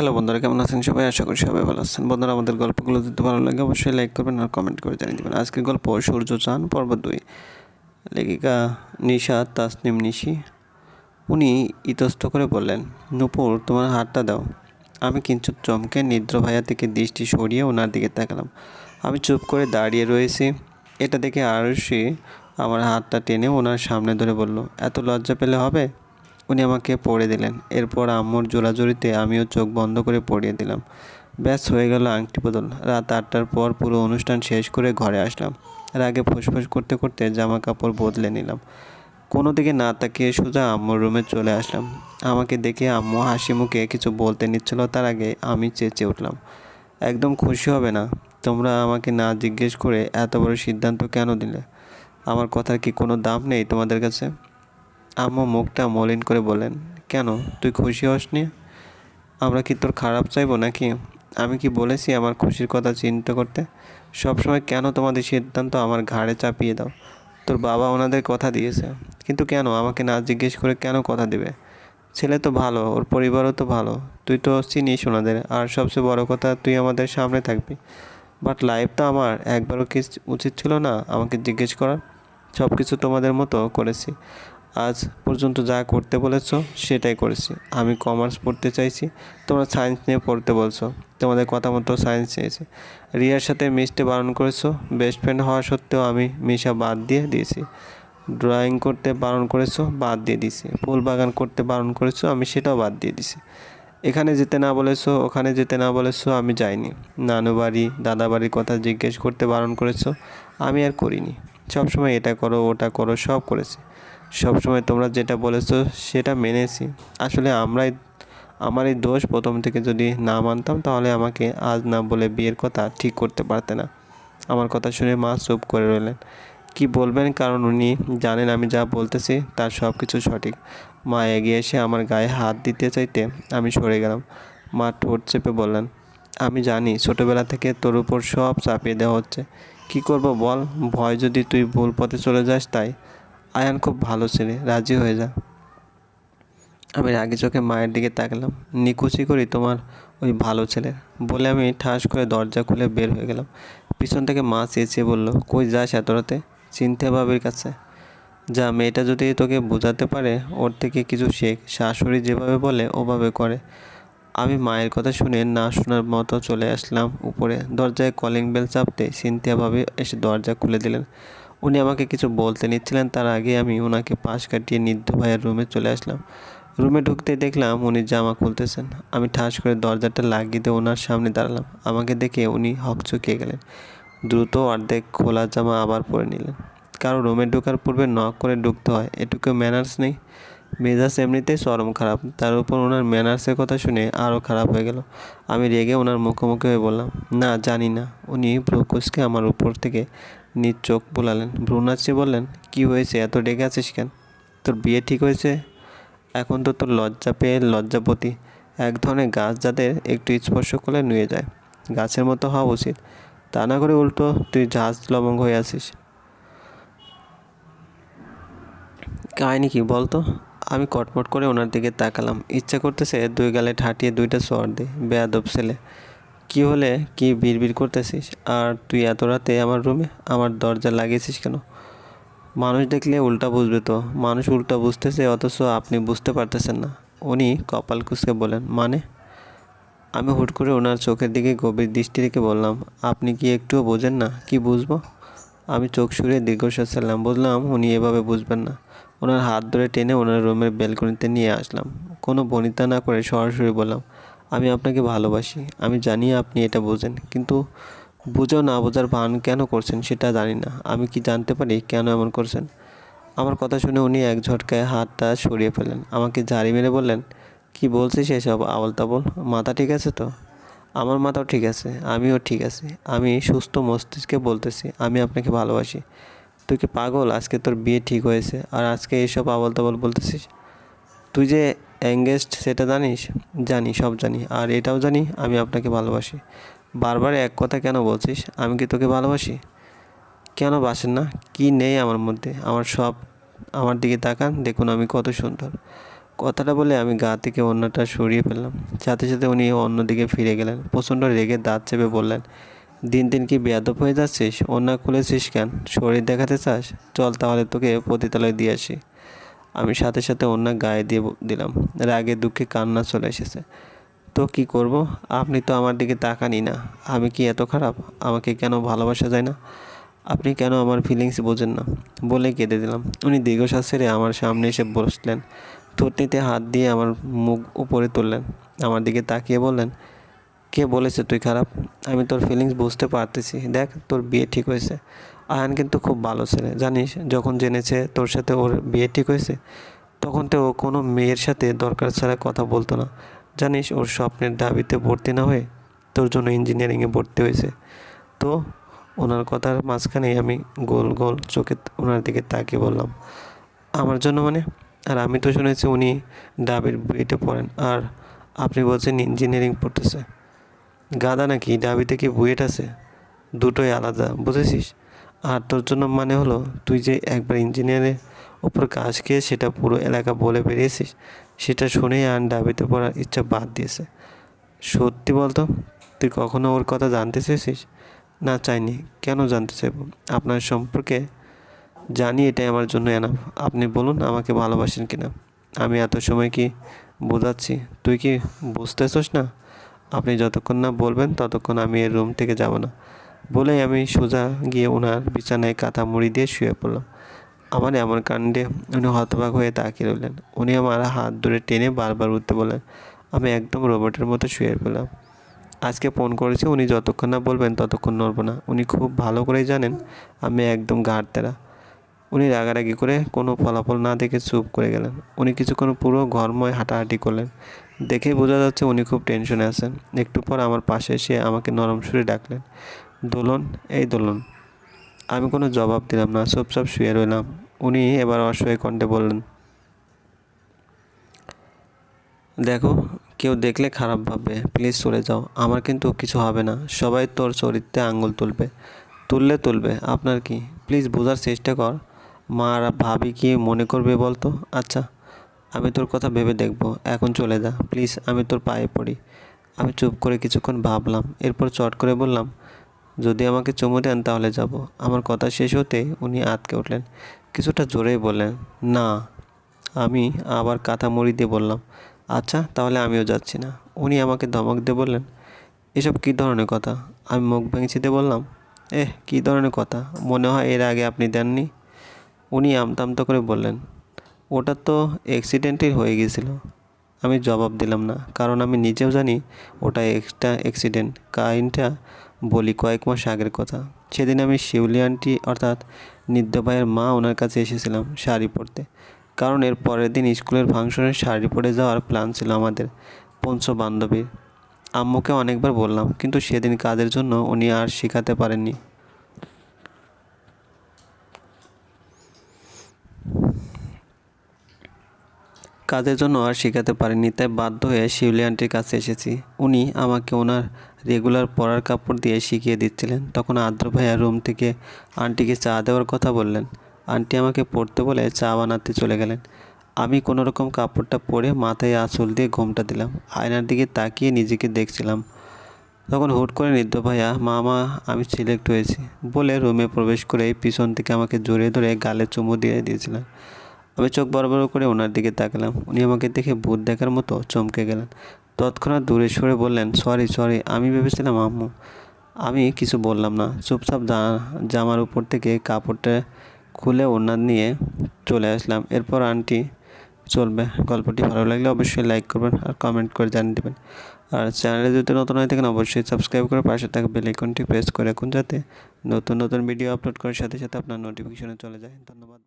Hello বন্ধুরা, কেমন আছেন সবাই? আশা করি সবাই ভালো আছেন। বন্ধুরা, আমাদের গল্পগুলো যদি ভালো লাগে, অবশ্যই লাইক করবেন আর কমেন্ট করে জানিয়ে দেবেন। আজকের গল্প সূর্য চান পর্ব দুই। লেখিকা নিশা, তাসনিম নিশি, উনি ইতস্ত করে বললেন, নুপুর, তোমার হাতটা দাও। আমি কিঞ্চিত চমকে নিদ্র ভাইয়া থেকে দৃষ্টি সরিয়ে ওনার দিকে তাকালাম। আমি চুপ করে দাঁড়িয়ে রয়েছি। এটা দেখে আরশি আমার হাতটা টেনে ওনার সামনে ধরে বলল, এত লজ্জা পেলে হবে? উনি আমাকে পড়ে দিলেন। এরপর আম্মুর জোড়াজোড়িতে আমিও চোখ বন্ধ করে পড়িয়ে দিলাম। ব্যাস, হয়ে গেল আংটি বদল। রাত আটটার পর পুরো অনুষ্ঠান শেষ করে ঘরে আসলাম। রাগে ফুসফুস করতে করতে জামা কাপড় বদলে নিলাম। কোনো দিকে না তাকিয়ে সোজা আম্মুর রুমে চলে আসলাম। আমাকে দেখে আম্মু হাসি মুখে কিছু বলতে নিচ্ছিল, তার আগে আমি চেঁচে উঠলাম। একদম খুশি হবে না? তোমরা আমাকে না জিজ্ঞেস করে এত বড় সিদ্ধান্ত কেন দিলে? আমার কথার কি কোনো দাম নেই তোমাদের কাছে? আম্মু মুখটা মলিন করে বলেন কেন? তুই খুশি হসনি? আমরা কি তোর খারাপ চাইব নাকি? আমি কি বলেছি আমার খুশির কথা চিন্তা করতে? সবসময় কেন তোমাদের সিদ্ধান্ত আমার ঘাড়ে চাপিয়ে দাও? তোর বাবা ওনাদের কথা দিয়েছে। কিন্তু কেন? আমাকে না জিজ্ঞেস করে কেন কথা দেবে? ছেলে তো ভালো, ওর পরিবারও তো ভালো। তুই তো চিনিস ওনাদের। আর সবচেয়ে বড় কথা, তুই আমাদের সামনে থাকবি। বাট লাইফ তো আমার। একবারও কি উচিত ছিল না আমাকে জিজ্ঞেস করার? সব কিছু তোমাদের মতো করেছি। আজ পর্যন্ত যা করতে বলেছ সেটাই করেছি। আমি কমার্স পড়তে চাইছি, তোমরা সায়েন্স নিয়ে পড়তে বলছো। তোমাদের কথা মতো সায়েন্স চেয়েছি। রিয়ার সাথে মিশতে বারণ করেছ বেস্ট ফ্রেন্ড হওয়া সত্ত্বেও আমি মিশা বাদ দিয়ে দিয়েছি। ড্রয়িং করতে বারণ করেছ, বাদ দিয়ে দিয়েছি। ফুল বাগান করতে বারণ করেছ, আমি সেটাও বাদ দিয়ে দিয়েছি। এখানে যেতে না বলেছ, ওখানে যেতে না বলেছ, আমি যাইনি। নানু বাড়ি, দাদা বাড়ির কথা জিজ্ঞেস করতে বারণ করেছ, আমি আর করিনি। সবসময় এটা করো, ওটা করো, সব করেছি। সবসময় তোমরা যেটা বলেছ সেটা মেনেছি। আসলে আমরাই আমার এই দোষ প্রথম থেকে যদি না মানতাম তাহলে আমাকে আজ না বলে বিয়ের কথা ঠিক করতে পারতে না। আমার কথা শুনে মা চুপ করে রইলেন। কি বলবেন? কারণ উনি জানেন আমি যা বলতেছি তার সব কিছু সঠিক। মা এগিয়ে এসে আমার গায়ে হাত দিতে চাইতে আমি সরে গেলাম। মা ঠোঁট চেপে বললেন, আমি জানি ছোটোবেলা থেকে তোর উপর সব চাপিয়ে দেওয়া হচ্ছে। কি করব বল? ভয় যদি তুই ভুল পথে চলে যাস তাই। আয়ান খুব ভালো ছেলে, রাজি হয়ে যা। আমি রাগে চোখে মায়ের দিকে তাকালাম। নিকুচি করি তোমার ওই ভালো ছেলে বলে আমি ঠাস করে দরজা খুলে বের হয়ে গেলাম। পিছন থেকে মা চেঁচিয়ে বলল, কই যাস এত রাতে? চিনতে বাবির কাছে। যা, মেয়েটা যদি তোকে বোঝাতে পারে, ওর থেকে কিছু শেখ। শাশুড়ি যেভাবে বলে, ওভাবে করে। আমি মায়ের কথা শুনে না শোনার মতো চলে আসলাম উপরে। দরজায় কলিং বেল চাপতে সিনথিয়াভাবে এসে দরজা খুলে দিলেন। উনি আমাকে কিছু বলতে নিচ্ছিলেন, তার আগে আমি ওনাকে পাশ কাটিয়ে নিদ্র ভাইয়ের রুমে চলে আসলাম। রুমে ঢুকতে দেখলাম উনি জামা খুলতেছেন। আমি ঠাস করে দরজাটা লাগিয়ে দিয়ে ওনার সামনে দাঁড়ালাম। আমাকে দেখে উনি হকচকিয়ে গেলেন। দ্রুত অর্ধেক খোলা জামা আবার পরে নিলেন। কারও রুমে ঢোকার পূর্বে নক করে ঢুকতে হয়। এটুকু ম্যানার্স নেই। মেজাজ এমনিতেই চরম খারাপ। তার উপর ওনার ম্যানার্সের কথা শুনে আরও খারাপ হয়ে গেল। আমি রেগে ওনার মুখোমুখি হয়ে বললাম, না, জানি না। উনি ভ্রুকুসকে আমার উপর থেকে নিজ চোখ বোলালেন। ভ্রুনাচি বললেন, কি হয়েছে? এত ডেকে আছিস কেন? তোর বিয়ে ঠিক হয়েছে? এখন তো তোর লজ্জা পেয়ে লজ্জাপতি। এক ধরনের গাছ যাদের একটু স্পর্শ করলে নুয়ে যায়। গাছের মতো হওয়া উচিত। তা না করে উল্টো তুই ঝাঁজ লবঙ্গ হয়ে আসিস কাহিনি কি বলতো? আমি কটমট করে ওনার দিকে তাকালাম। ইচ্ছা করতেছে দুই গালে ঠাটিয়ে দুইটা সর দে। বেয়াদব ছেলে। কি হলে কি বিড়বিড় করতেছিস? আর তুই এত রাতে আমার রুমে আমার দরজা লাগিয়েছিস কেন? মানুষ দেখলে উল্টা বুঝবে তো। মানুষ উল্টা বুঝতেছে, অথচ আপনি বুঝতে পারতেছেন না। উনি কপাল কুচকে বলেন মানে? আমি হুট করে ওনার চোখের দিকে গভীর দৃষ্টি রেখে বললাম, আপনি কি একটুও বোঝেন না? কি বুঝব? আমি চোখ সরিয়ে দীর্ঘশ্বাস ছাড়লাম বুঝলাম উনি এভাবে বুঝবেন না। ওনার হাত ধরে টেনে ওনার রুমের বেলকনিতে নিয়ে আসলাম। কোনো বনিতা না করে সরাসরি বললাম আমি আপনাকে ভালোবাসি, আমি জানি আপনি এটা বোঝেন, কিন্তু বুঝো না বোঝার ভান কেন করছেন সেটা জানি না। আমি কি জানতে পারি কেন এমন করছেন? আমার কথা শুনে উনি এক ঝটকায় হাতটা সরিয়ে ফেলেন আমাকে ঝাড়ি মেরে বললেন, কি বলছিস এসব আবল তাবল মাথা ঠিক আছে তো? আমার মাথাও ঠিক আছে, আমিও ঠিক আছি। আমি সুস্থ মস্তিষ্কে বলতেছি, আমি আপনাকে ভালোবাসি। তুই কি পাগল? আজকে তোর বিয়ে ঠিক হয়েছে, আর আজকে এইসব আবল তাবল বলতেছিস? তুই যে অ্যাঙ্গেস্ট সেটা জানিস? জানি, সব জানি। আর এটাও জানি, আমি আপনাকে ভালোবাসি। বারবার এক কথা কেন বলছিস? আমি কি তোকে ভালোবাসি? কেন বাসেন না? কি নেই আমার মধ্যে? আমার সব আমার দিকে তাকান, দেখুন আমি কত সুন্দর। কথাটা বলে আমি গা থেকে অন্যটা সরিয়ে ফেললাম। সাথে সাথে উনি অন্যদিকে ফিরে গেলেন। প্রচণ্ড রেগে দাঁত চেপে বললেন, দিন দিন কি বেয়াদব হয়ে যাচ্ছিস? অন্য খুলেছিস কেন? শরীর দেখাতে চাস? চল তাহলে তোকে পতিতালয় দিয়ে আসি। আমি সাথে সাথে অন্য গায়ে দিয়ে দিলাম। রাগে দুঃখে কান্না চলে এসেছে। তো কি করব? আপনি তো আমার দিকে তাকানি না। আমি কি এত খারাপ? আমাকে কেন ভালোবাসা যায় না? আপনি কেন আমার ফিলিংস বোঝেন না? বলে কেঁদে দিলাম। উনি দীর্ঘশ্বাস ছেড়ে আমার সামনে এসে বসলেন। থুতনিতে হাত দিয়ে আমার মুখ উপরে তুললেন। আমার দিকে তাকিয়ে বললেন কে বলেছে তুই খারাপ? আমি তোর ফিলিংস বুঝতে পারতেছি। দেখ, তোর বিয়ে ঠিক হয়েছে। আয়ান কিন্তু খুব ভালো ছেলে, জানিস? যখন জেনেছে তোর সাথে ওর বিয়ে ঠিক হয়েছে, তখন তো ও কোনো মেয়ের সাথে দরকার ছাড়া কথা বলতো না। জানিস, ওর স্বপ্নের দাবিতে ভর্তি না হয়ে তোর জন্য ইঞ্জিনিয়ারিংয়ে ভর্তি হয়েছে। তো, ওনার কথার মাঝখানেই আমি গোল গোল চোখে ওনার দিকে তাকিয়ে বললাম, আমার জন্য মানে? আর আমি তো শুনেছি উনি ডাবের বিয়েতে পড়েন, আর আপনি বলছেন ইঞ্জিনিয়ারিং পড়তেছে। গাদা নাকি? ডাবিতে কি বুয়েট আছে? দুটোই আলাদা, বুঝেছিস? আর তোর জন্য মানে হলো, তুই যে একবার ইঞ্জিনিয়ারের ওপর কাজ খেয়ে সেটা পুরো এলাকা বলে বেরিয়েছিস, সেটা শুনেই আর ডাবিতে পড়ার ইচ্ছা বাদ দিয়েছে। সত্যি বলতো, তুই কখনো ওর কথা জানতে চেয়েছিস? না, চাইনি। কেন জানতে চাইব? আপনার সম্পর্কে জানি এটাই আমার জন্য এনাফ আপনি বলুন, আমাকে ভালোবাসেন কিনা। আমি এত সময় কি বোঝাচ্ছি? তুই কি বুঝতেছস না? আপনি যতক্ষণ না বলবেন, ততক্ষণ আমি এর রুম থেকে যাব না। বলেই আমি সোজা গিয়ে ওনার বিছানায় কাঁথা মুড়ি দিয়ে শুয়ে পড়লাম। আমার এমন কাণ্ডে উনি হতবাক হয়ে তাকিয়ে রইলেন। উনি আমার হাত ধরে টেনে বারবার উঠতে বললেন, আমি একদম রোবটের মতো শুয়ে পেলাম আজকে ফোন করেছি, উনি যতক্ষণ না বলবেন, ততক্ষণ নড়বো না। উনি খুব ভালো করেই জানেন, আমি একদম ঘাটতেরা উনি রাগারাগি করে কোনো ফলাফল না দেখে চুপ করে গেলেন। উনি কিছুক্ষণ পুরো ঘরময় হাঁটাহাঁটি করলেন। দেখেই বোঝা যাচ্ছে উনি খুব টেনশনে আছেন। একটু পর আমার পাশে এসে আমাকে নরম সুরে ডাকলেন, দোলন, এই দোলন, আমি কোনো জবাব দিলাম না, চুপচাপ শুয়ে রইলাম। উনি এবার অসহায় কণ্ঠে বললেন, দেখো, কেউ দেখলে খারাপ ভাববে প্লিজ চলে যাও, আমার কিন্তু কিছু হবে না, সবাই তোর চরিত্রে আঙুল তুলবে, তুললে তুলবে, আপনার কি? প্লিজ বোঝার চেষ্টা কর, মা আর ভাবি কি মনে করবে বলতো? আচ্ছা আমি তোর কথা ভেবে দেখব। এখন চলে যা। প্লিজ, আমি তোর পায়ে পড়ি। আমি চুপ করে কিছুক্ষণ ভাবলাম। এরপর চট করে বললাম, যদি আমাকে চুমু দেন তাহলে যাব। আমার কথা শেষ হতে উনি আটকে উঠলেন। কিছুটা জোরেই বললেন, না। আমি আবার কাঁথা মুড়ি দিয়ে বললাম আচ্ছা তাহলে আমিও যাচ্ছি না। উনি আমাকে ধমক দিয়ে বললেন, এসব কী ধরনের কথা? আমি মুখ ভেঙে দিয়ে বললাম, এহ, কী ধরনের কথা? মনে হয় এর আগে আপনি দেননি? উনি আমতামতা করে বললেন ওটা তো অ্যাক্সিডেন্টই হয়ে গিয়েছিল আমি জবাব দিলাম না, কারণ আমি নিজেও জানি ওটা একটা অ্যাক্সিডেন্ট কাহিনটা বলি কয়েক মাস আগের কথা। সেদিন আমি শিউলি আন্টি অর্থাৎ নিদ্য ভাইয়ের মা ওনার কাছে এসেছিলাম শাড়ি পরতে। কারণ এর পরের দিন স্কুলের ফাংশনে শাড়ি পরে যাওয়ার প্ল্যান ছিল আমাদের পঞ্চ বান্ধবীর। আম্মুকে অনেকবার বললাম, কিন্তু সেদিন কাজের জন্য উনি আর শেখাতে পারেননি। কাজের জন্য আর শেখাতে পারিনি, তাই বাধ্য হয়ে শিউলি আন্টির কাছে এসেছি। উনি আমাকে ওনার রেগুলার পরার কাপড় দিয়ে শিখিয়ে দিচ্ছিলেন। তখন আদ্র ভাইয়া রুম থেকে আন্টিকে চা দেওয়ার কথা বললেন। আন্টি আমাকে পড়তে বলে চা বানাতে চলে গেলেন। আমি কোনো রকম কাপড়টা পরে মাথায় আঁচল দিয়ে ঘোমটা দিলাম। আয়নার দিকে তাকিয়ে নিজেকে দেখছিলাম। তখন হুট করে নিদ্য ভাইয়া, মামা, আমি সিলেক্ট হয়েছি বলে রুমে প্রবেশ করে পিছন থেকে আমাকে জড়িয়ে ধরে গালে চুমু দিয়ে দিয়েছিলেন। আমি চোখ বড় বড় করে ওনার দিকে তাকালাম। উনি আমাকে দেখে ভূত দেখার মতো চমকে গেলেন। তৎক্ষণাৎ দূরে সরে বললেন, সরি সরি, আমি ভেবেছিলাম আম্মু। আমি কিছু বললাম না। চুপচাপ জামার উপর থেকে কাপড়টা খুলে ওনার নিয়ে চলে আসলাম। এরপর আন্টি, চলবে, গল্পটি ভালো লাগলে অবশ্যই লাইক করবেন আর কমেন্ট করে জানিয়ে দেবেন। আর চ্যানেলে যদি নতুন হয়ে থাকেন, অবশ্যই সাবস্ক্রাইব করে পাশে থাকা বেল আইকনটি প্রেস করে রাখুন যাতে নতুন নতুন ভিডিও আপলোড করার সাথে সাথে আপনার নোটিফিকেশনে চলে যায়। ধন্যবাদ।